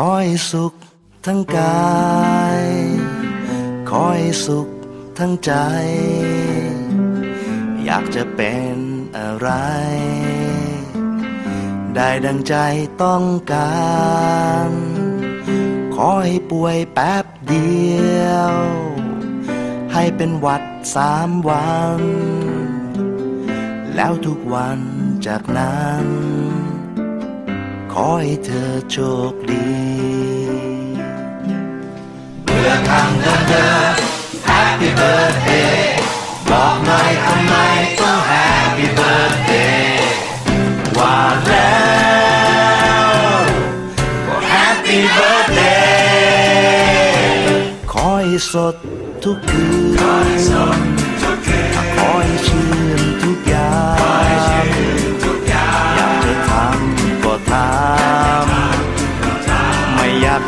ขอให้สุขทั้งกาย ขอให้สุขทั้งใจ อยากจะเป็นอะไร ได้ดังใจต้องการ ขอให้ป่วยแป๊บเดียว ให้เป็นวัดสามวัน แล้วทุกวันจากนั้น ขอให้เธอโชคดีเมื่อทางเดินเดิน Happy birthday บอกหน่อยทำไมต้อง Happy birthday ว่าแล้วก็ Happy birthday ขอให้สดทุกคืนขอให้สดทุกคืนขอให้